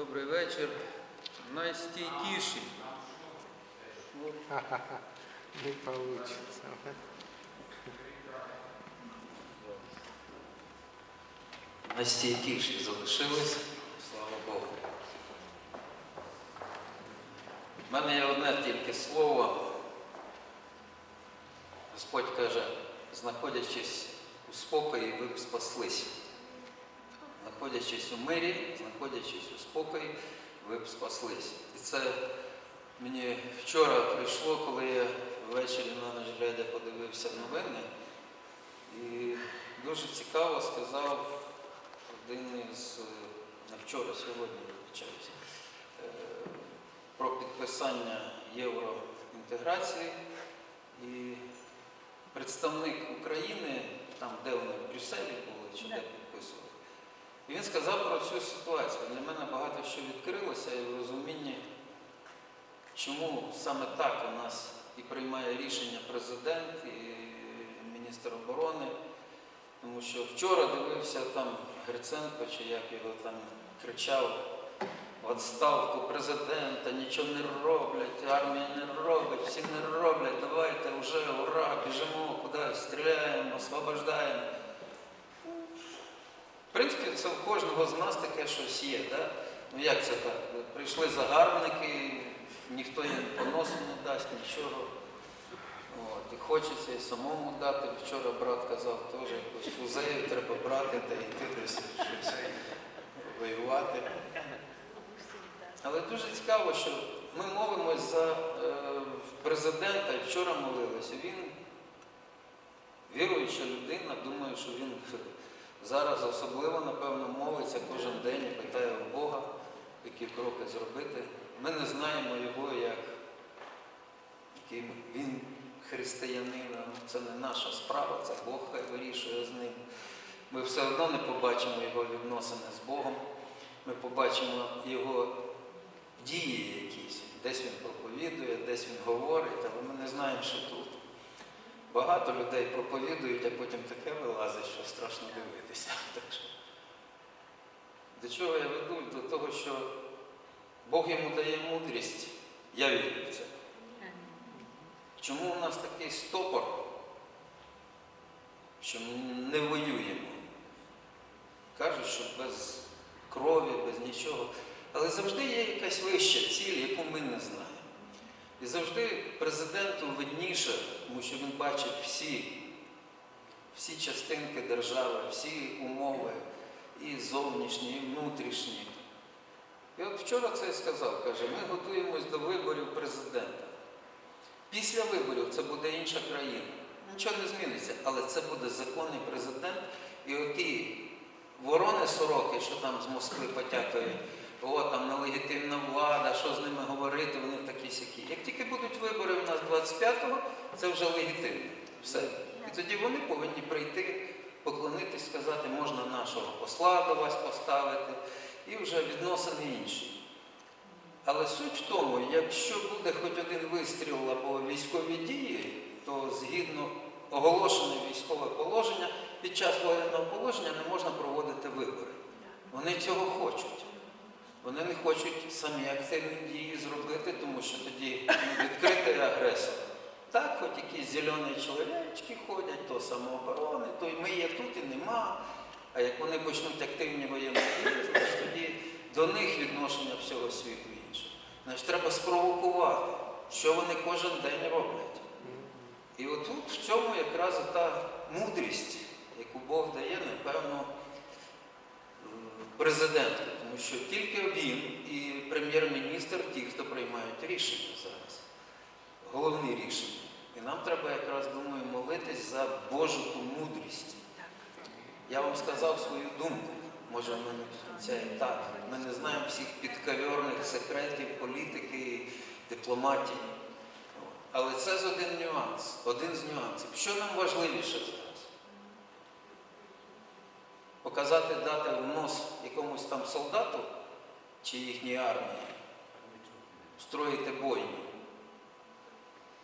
Добрий вечір. Найстійкіші. Не получится. Найстійкіші залишились, слава Богу. У мене є одне тільки слово. Господь каже, знаходячись у спокої, ви б спаслись. Знаходячись у мирі, знаходячись у спокої, ви б спаслись. І це мені вчора прийшло, коли я ввечері на ніч глядя подивився новини. І дуже цікаво сказав один із не вчора, сьогодні вибачаюся, е, про підписання євроінтеграції. І представник України, там, де вони в Брюсселі були, чи де і він сказав про цю ситуацію. Для мене багато що відкрилося і в розумінні, чому саме так у нас і приймає рішення президент, і міністр оборони. Тому що вчора дивився там Гриценко, чи як його там кричав відставку президента, нічого не роблять, армія не робить, всі не роблять, давайте вже, ура, біжимо кудись, стріляємо, освобождаємо. В принципі, це в кожного з нас таке щось є. Да? Ну як це так? Прийшли загарбники, ніхто їм поносу не дасть, нічого. От, і хочеться і самому дати. Вчора брат казав, теж якусь фузею треба брати та йти десь щось воювати. Але дуже цікаво, що ми молимось за е, президента, вчора молилися. Він віруюча людина, думаю, що він зараз особливо, напевно, молиться кожен день і питає у Бога, які кроки зробити. Ми не знаємо його як яким він християнин, ну, це не наша справа, це Бог хай вирішує з ним. Ми все одно не побачимо його відносини з Богом, ми побачимо його дії якісь. Десь він проповідує, десь він говорить, але ми не знаємо, що тут. Багато людей проповідують, а потім таке вилазить, що страшно дивитися. Так що, До чого я веду? До того, що Бог йому дає мудрість, я вірю в це. Чому у нас такий стопор, що ми не воюємо? Кажуть, що без крові, без нічого. Але завжди є якась вища ціль, яку ми не знаємо. І завжди президенту видніше, тому що він бачить всі, всі частинки держави, всі умови, і зовнішні, і внутрішні. І от вчора це і сказав, каже, ми готуємось до виборів президента. Після виборів це буде інша країна. Нічого не зміниться, але це буде законний президент. І оті ворони сороки, що там з Москви потякають, о, там нелегітимна влада, що з ними говорити, вони такі сякі. Як тільки будуть вибори у нас 25-го, це вже легітимно. Все. І тоді вони повинні прийти, поклонитись, сказати, можна нашого посла до вас поставити, і вже відносини інші. Але суть в тому, якщо буде хоч один вистріл або військові дії, то згідно оголошене військове положення, під час воєнного положення не можна проводити вибори. Вони цього хочуть. Вони не хочуть самі активні дії зробити, тому що тоді відкритий агресор. Так, хоч якісь зелені чоловічки ходять, то самооборони, то ми є тут і нема. А як вони почнуть активні воєнні дії, тоді до них відношення всього світу інше. Значить, треба спровокувати, що вони кожен день роблять. І отут в цьому якраз та мудрість, яку Бог дає, напевно, президенту. Тому що тільки він і прем'єр-міністр ті, хто приймають рішення зараз. Головні рішення. І нам треба якраз, думаю, молитись за Божу ту мудрість. Я вам сказав свою думку. Може, мене це і так. Ми не знаємо всіх підковерних секретів, політики, дипломатії. Але це з один нюанс, один з нюансів. Що нам важливіше зараз? Показати дати в нос якомусь там солдату чи їхній армії, строїти бойню,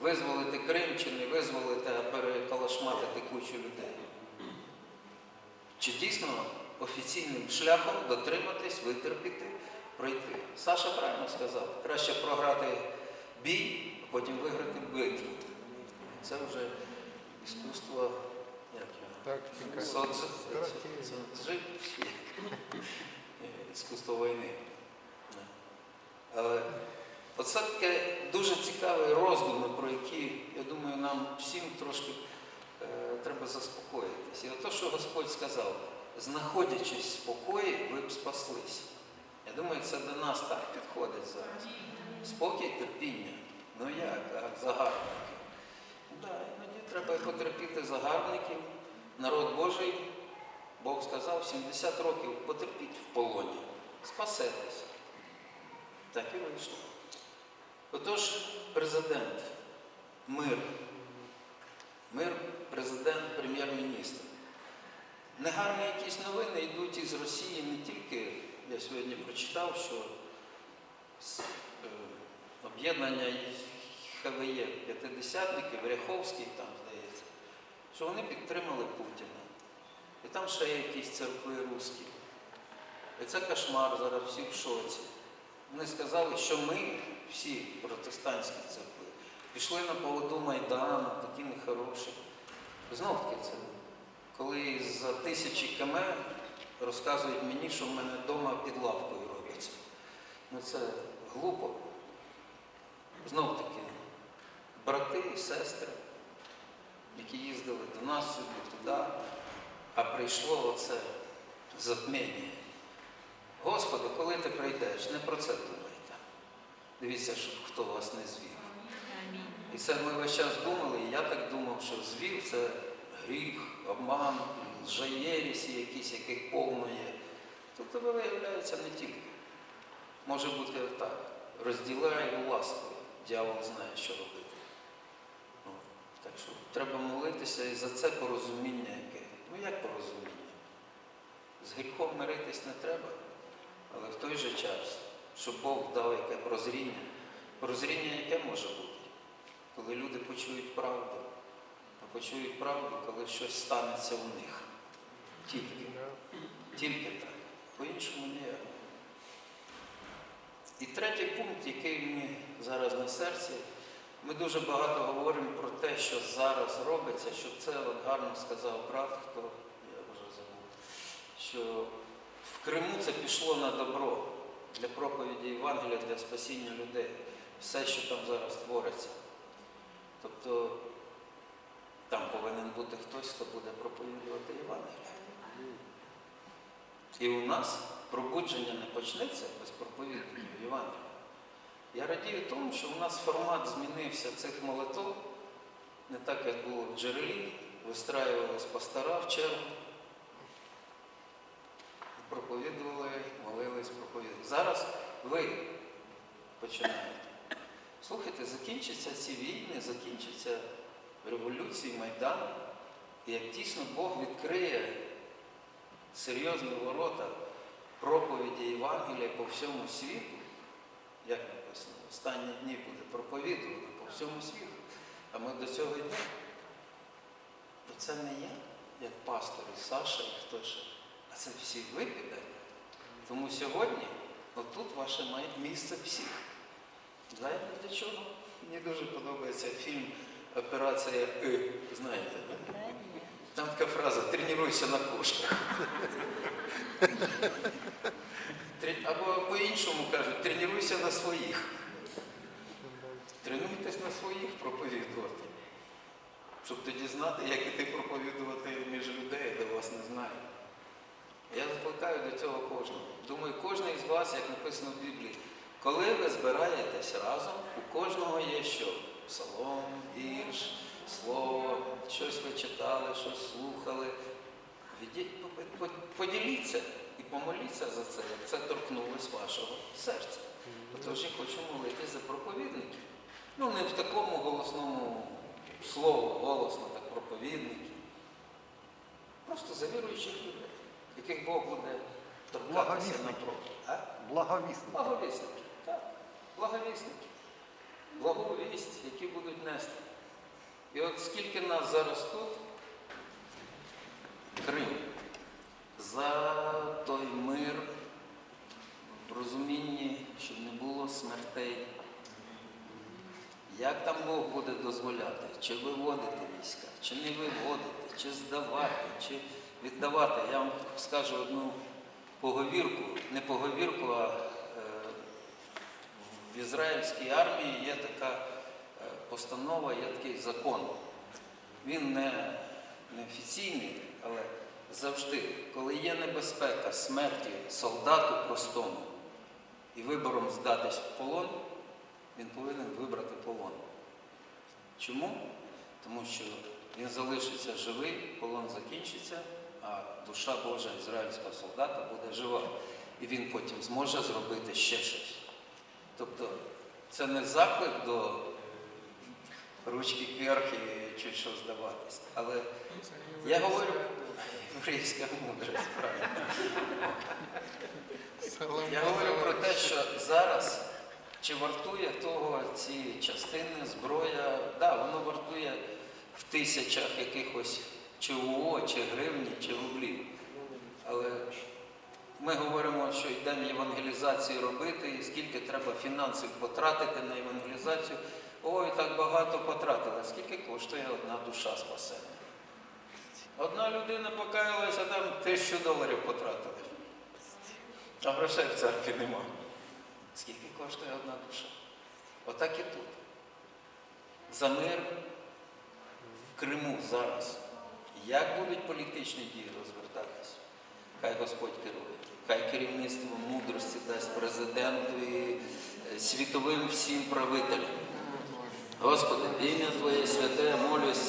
визволити Крим чи не визволити, а перекалашматити кучу людей. Чи дійсно офіційним шляхом дотриматись, витерпіти пройти. Саша правильно сказав, краще програти бій, а потім виграти битву. Це вже іскусство, як його? Іскусство війни. Але оце таке дуже цікаві роздуми, про які, я думаю, нам всім трошки е, треба заспокоїтися. І от те, що Господь сказав, знаходячись в спокої, ви б спаслися. Я думаю, це до нас так підходить зараз. Спокій, терпіння. Ну як, а загарбники. Іноді треба потерпіти загарбників. Народ Божий, Бог сказав, 70 років потерпіть в полоні, спасетеся. Так і вийшло. Отож, президент, мир. Мир, президент, прем'єр-міністр. Негарні якісь новини йдуть із Росії не тільки, я сьогодні прочитав, що е, об'єднання ХВЄ п'ятидесятників, Ряховський там, здається, що вони підтримали Путіна. І там ще є якісь церкви русські. І це кошмар, зараз всі в шоці. Вони сказали, що ми, всі протестантські церкви, пішли на поводу Майдану, такі нехороші. Знов таки це, коли за тисячі км розказують мені, що в мене вдома під лавкою робиться. Ну це глупо. Знов таки, брати і сестри, які їздили до нас сюди, туди, а прийшло оце затміння. Господи, коли ти прийдеш, не про це думайте. Дивіться, щоб хто вас не звів. І це ми весь час думали, і я так думав, що звів це гріх, обман, лжеєрісі якісь, яких повно є. Тобто виявляється не тільки. Може бути так. Розділяй властвуй. Дьявол знає, що робити. Ну, так що треба молитися і за це порозуміння яке. Ну як порозуміння? З гріхом миритись не треба, але в той же час, щоб Бог дав яке прозріння. Прозріння яке може бути? Коли люди почують правду, а почують правду, коли щось станеться у них. Тільки. Тільки так. По-іншому ніяк. І третій пункт, який мені зараз на серці, ми дуже багато говоримо про те, що зараз робиться, що це от гарно сказав брат, хто я вже забув, що Криму це пішло на добро для проповіді Євангелія, для спасіння людей. Все, що там зараз твориться. Тобто там повинен бути хтось, хто буде проповідувати Євангелія. І у нас пробудження не почнеться без проповідників Євангелія. Я радію тому, що у нас формат змінився цих молитов, не так, як було в джерелі, вистраювались пастора в чергу, проповідували, молились, проповідували. Зараз ви починаєте. Слухайте, закінчаться ці війни, закінчаться революції, майдани. І як дійсно Бог відкриє серйозні ворота проповіді Євангелія по всьому світу, як написано, останні дні буде проповідувати по всьому світу. А ми до цього йдемо. То це не я, як пастор і Саша і хто ще, а це всі ви. Тому сьогодні отут ваше місце всіх. Знаєте для чого? Мені дуже подобається фільм Операція И. Знаєте? Там така фраза тренуйся на кошках. Або по-іншому кажуть, тренуйся на своїх. Тренуйтесь на своїх проповідувати. Щоб тоді знати, як іти проповідувати між людей, де вас не знають. Я закликаю до цього кожного. Думаю, кожен із вас, як написано в Біблії, коли ви збираєтесь разом, у кожного є що? Псалом, вірш, слово, щось ви читали, щось слухали. Поділіться і помоліться за це, як це торкнулось вашого серця. Отож я хочу молитись за проповідників. Ну, не в такому голосному слову, голосно, так проповідників. Просто за віруючих людей, яких Бог буде торкатися напроти. Благовісники. Благовісники, так. Благовісники. Благовість, які будуть нести. І от скільки нас зараз тут, Крим, за той мир в розумінні, щоб не було смертей. Як там Бог буде дозволяти, чи виводити війська, чи не виводити, чи здавати, чи віддавати. Я вам скажу одну поговірку, не поговірку, а е, в ізраїльській армії є така е, постанова, є такий закон. Він не, не офіційний, але завжди, коли є небезпека смерті солдату простому і вибором здатись в полон, він повинен вибрати полон. Чому? Тому що він залишиться живий, полон закінчиться, а душа Божа ізраїльського солдата буде жива. І він потім зможе зробити ще щось. Тобто це не заклик до ручки кверх і чуть що здаватись. Але я говорю єврейська мудрість, правильно. Я говорю про те, що зараз чи вартує того ці частини, зброя, да, воно вартує в тисячах якихось чи УО, чи гривні, чи рублів. Але ми говоримо, що йдемо євангелізацію робити, і скільки треба фінансів потратити на євангелізацію. Ой, так багато потратили. Скільки коштує одна душа спасена? Одна людина покаялася, там тисячу доларів потратили. А грошей в церкві нема. Скільки коштує одна душа? Отак і тут. За мир в Криму зараз. Як будуть політичні дії розвертатися? Хай Господь керує. Хай керівництво мудрості дасть президенту і е, світовим всім правителям. Господи, ім'я Твоє святе молюсь